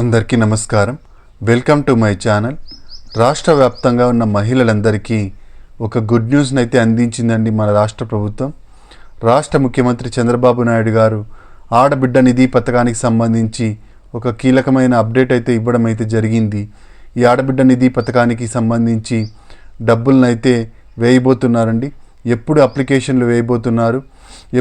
అందరికీ నమస్కారం. Welcome to my channel రాష్ట్ర వ్యాప్తంగా ఉన్న మహిళలందరికీ ఒక గుడ్ న్యూస్ని అయితే అందించిందండి మన రాష్ట్ర ప్రభుత్వం. రాష్ట్ర ముఖ్యమంత్రి చంద్రబాబు నాయుడు గారు ఆడబిడ్డ నిధి పథకానికి సంబంధించి ఒక కీలకమైన అప్డేట్ అయితే ఇవ్వడం అయితే జరిగింది. ఈ ఆడబిడ్డ నిధి పథకానికి సంబంధించి డబ్బులను అయితే వేయబోతున్నారండి. ఎప్పుడు అప్లికేషన్లు వేయబోతున్నారు?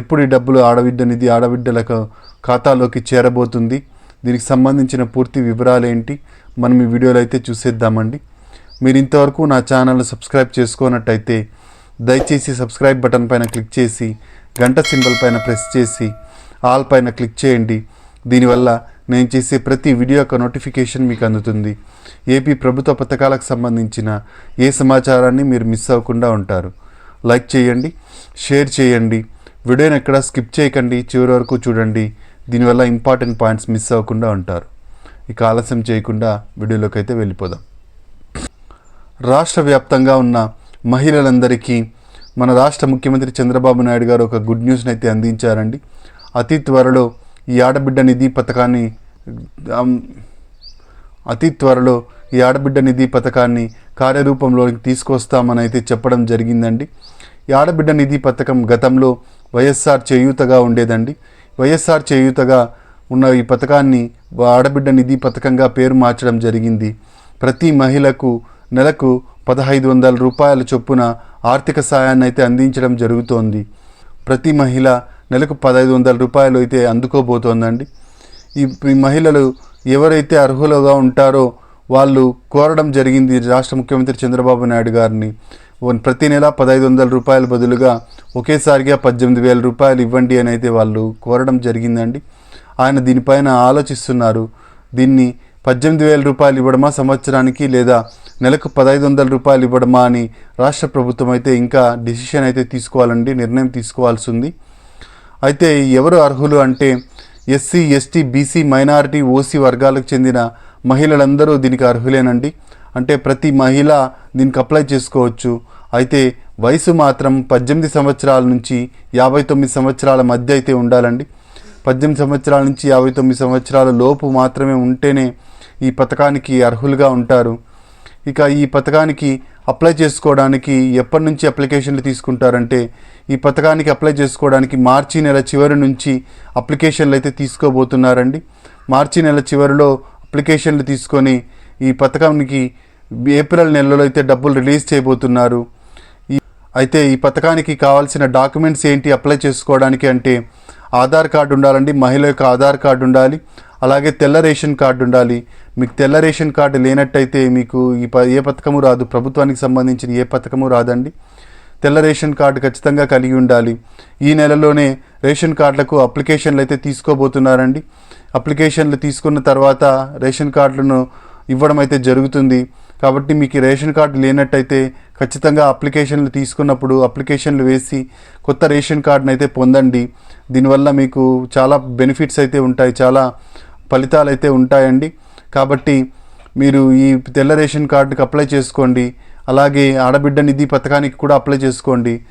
ఎప్పుడు ఈ డబ్బులు ఆడబిడ్డ నిధి ఆడబిడ్డలకు ఖాతాలోకి చేరబోతుంది? దీనికి సంబంధించిన పూర్తి వివరాలు ఏంటి? మనం ఈ వీడియోలో అయితే చూసేద్దామండి. మీరు ఇంతవరకు నా ఛానల్ సబ్స్క్రైబ్ చేసుకున్నట్టయితే దయచేసి సబ్స్క్రైబ్ బటన్ పైన క్లిక్ చేసి గంట సింబల్ పైన ప్రెస్ చేసి ఆల్ పైన క్లిక్ చేయండి. దీనివల్ల నేను చేసే ప్రతి వీడియో యొక్క నోటిఫికేషన్ మీకు అందుతుంది. ఏపీ ప్రభుత్వ పథకాలకు సంబంధించిన ఏ సమాచారాన్ని మీరు మిస్ అవ్వకుండా ఉంటారు. లైక్ చేయండి షేర్ చేయండి. వీడియోని ఎక్కడ స్కిప్ చేయకండి. చివరి వరకు చూడండి. దీనివల్ల ఇంపార్టెంట్ పాయింట్స్ మిస్ అవ్వకుండా ఉంటారు. ఇక ఆలస్యం చేయకుండా వీడియోలోకి అయితే వెళ్ళిపోదాం. రాష్ట్ర వ్యాప్తంగా ఉన్న మహిళలందరికీ మన రాష్ట్ర ముఖ్యమంత్రి చంద్రబాబు నాయుడు గారు ఒక గుడ్ న్యూస్ని అయితే అందించారండి. అతి త్వరలో ఈ ఆడబిడ్డ నిధి పథకాన్ని అతి త్వరలో ఈ ఆడబిడ్డ నిధి పథకాన్ని కార్యరూపంలోకి తీసుకొస్తామని అయితే చెప్పడం జరిగిందండి. ఈ ఆడబిడ్డ నిధి పథకం గతంలో వైఎస్ఆర్ చేయూతగా ఉండేదండి. వైఎస్ఆర్ చేయూతగా ఉన్న ఈ పథకాన్ని ఆడబిడ్డ నిధి పథకంగా పేరు మార్చడం జరిగింది. ప్రతి మహిళకు నెలకు పదహైదు వందల రూపాయల చొప్పున ఆర్థిక సాయాన్ని అయితే అందించడం జరుగుతోంది. ప్రతి మహిళ నెలకు పదహైదు వందల రూపాయలు అయితే అందుకోబోతోందండి. ఈ మహిళలు ఎవరైతే అర్హులుగా ఉంటారో వాళ్ళు కోరడం జరిగింది. రాష్ట్ర ముఖ్యమంత్రి చంద్రబాబు నాయుడు గారిని. వన్- ప్రతి నెల పదహైదు వందల రూపాయల బదులుగా ఒకేసారిగా పద్దెనిమిది వేల రూపాయలు ఇవ్వండి అని అయితే వాళ్ళు కోరడం జరిగిందండి. ఆయన దీనిపైన ఆలోచిస్తున్నారు. దీన్ని పద్దెనిమిది వేల రూపాయలు ఇవ్వడమా సంవత్సరానికి లేదా నెలకు పదహైదు వందల రూపాయలు ఇవ్వడమా అని రాష్ట్ర ప్రభుత్వం అయితే ఇంకా డిసిషన్ అయితే తీసుకోవాలండి నిర్ణయం తీసుకోవాల్సి ఉంది. అయితే ఎవరు అర్హులు అంటే SC ST BC minority OC వర్గాలకు చెందిన మహిళలందరూ దీనికి అర్హులేనండి. అంటే ప్రతి మహిళ దీనికి అప్లై చేసుకోవచ్చు. అయితే వయసు మాత్రం పద్దెనిమిది సంవత్సరాల నుంచి యాభై తొమ్మిది సంవత్సరాల మధ్య అయితే ఉండాలండి. పద్దెనిమిది సంవత్సరాల నుంచి యాభై తొమ్మిది సంవత్సరాల లోపు మాత్రమే ఉంటేనే ఈ పథకానికి అర్హులుగా ఉంటారు. ఇక ఈ పథకానికి అప్లై చేసుకోవడానికి ఎప్పటి నుంచి అప్లికేషన్లు తీసుకుంటారంటే ఈ పథకానికి అప్లై చేసుకోవడానికి మార్చి నెల చివరి నుంచి అప్లికేషన్లు అయితే తీసుకోబోతున్నారండి. మార్చి నెల చివరిలో అప్లికేషన్లు తీసుకొని ఈ పథకానికి ఏప్రిల్ నెలలో అయితే డబ్బులు రిలీజ్ చేయబోతున్నారు. అయితే ఈ పథకానికి కావాల్సిన డాక్యుమెంట్స్ ఏంటి అప్లై చేసుకోవడానికి అంటే ఆధార్ కార్డు ఉండాలండి మహిళ యొక్క ఆధార్ కార్డు ఉండాలి అలాగే తెల్ల రేషన్ కార్డు ఉండాలి. మీకు తెల్ల రేషన్ కార్డు లేనట్టయితే మీకు ఈ ప ఏ పథకము రాదు. ప్రభుత్వానికి సంబంధించిన ఏ పథకము రాదండి. తెల్ల రేషన్ కార్డు ఖచ్చితంగా కలిగి ఉండాలి. ఈ నెలలోనే రేషన్ కార్డులకు అప్లికేషన్లు అయితే తీసుకోబోతున్నారండి. అప్లికేషన్లు తీసుకున్న తర్వాత రేషన్ కార్డులను ఇవ్వడం అయితే జరుగుతుంది. కాబట్టి మీకు రేషన్ కార్డు లేనట్టయితే ఖచ్చితంగా అప్లికేషన్లు తీసుకున్నప్పుడు అప్లికేషన్లు వేసి కొత్త రేషన్ కార్డును అయితే పొందండి. దీనివల్ల మీకు చాలా బెనిఫిట్స్ అయితే ఉంటాయి. చాలా ఫలితాలు అయితే ఉంటాయండి. కాబట్టి మీరు ఈ తెల్ల రేషన్ కార్డుకి అప్లై చేసుకోండి. అలాగే ఆడబిడ్డ నిధి పథకానికి కూడా అప్లై చేసుకోండి.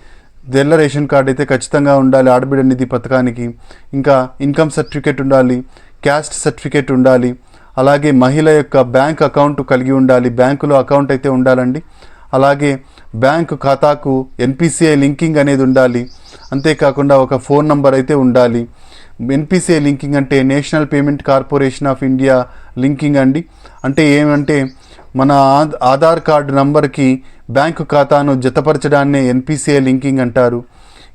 తెల్ల రేషన్ కార్డు అయితే ఖచ్చితంగా ఉండాలి ఆడబిడ్డ నిధి పథకానికి. ఇంకా ఇన్కమ్ సర్టిఫికేట్ ఉండాలి క్యాస్ట్ సర్టిఫికేట్ ఉండాలి అలాగే మహిళ యొక్క బ్యాంక్ అకౌంట్ కలిగి ఉండాలి బ్యాంకులో అకౌంట్ అయితే ఉండాలండి. అలాగే బ్యాంకు ఖాతాకు ఎన్పిసిఐ లింకింగ్ అనేది ఉండాలి. అంతేకాకుండా ఒక ఫోన్ నంబర్ అయితే ఉండాలి. ఎన్పిసిఐ లింకింగ్ అంటే national payment corporation of India linking అండి. అంటే ఏమంటే మన ఆధార్ కార్డు నంబర్కి బ్యాంకు ఖాతాను జతపరచడాన్నే ఎన్పిసిఐ లింకింగ్ అంటారు.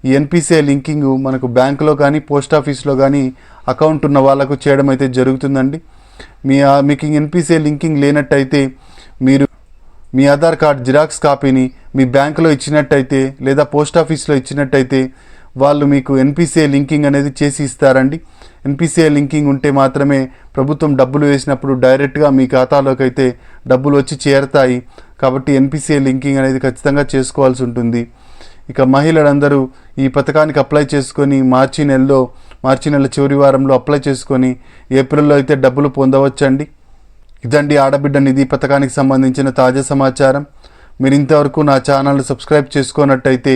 ఈ ఎన్పిసిఐ లింకింగ్ మనకు బ్యాంకులో కానీ పోస్ట్ ఆఫీస్లో కానీ అకౌంట్ ఉన్న వాళ్ళకు చేయడం అయితే జరుగుతుందండి. మీ మీకు ఎన్పిసిఐ లింకింగ్ లేనట్టయితే మీరు మీ ఆధార్ కార్డ్ జిరాక్స్ కాపీని మీ బ్యాంకులో ఇచ్చినట్టయితే లేదా పోస్ట్ ఆఫీస్లో ఇచ్చినట్టయితే వాళ్ళు మీకు ఎన్పిసిఐ లింకింగ్ అనేది చేసి ఇస్తారండి. ఎన్పిసిఐ లింకింగ్ ఉంటే మాత్రమే ప్రభుత్వం డబ్బులు వేసినప్పుడు డైరెక్ట్గా మీ ఖాతాలోకి అయితే డబ్బులు వచ్చి చేరతాయి. కాబట్టి ఎన్పిసిఐ లింకింగ్ అనేది ఖచ్చితంగా చేసుకోవాల్సి ఉంటుంది. ఇక మహిళలందరూ ఈ పథకానికి అప్లై చేసుకొని మార్చి నెలలో మార్చి నెల చివరి వారంలో అప్లై చేసుకొని ఏప్రిల్లో అయితే డబ్బులు పొందవచ్చండి. ఇదండి ఆడబిడ్డ నిధి పథకానికి సంబంధించిన తాజా సమాచారం. మీరు ఇంతవరకు నా ఛానల్ సబ్స్క్రైబ్ చేసుకున్నట్టయితే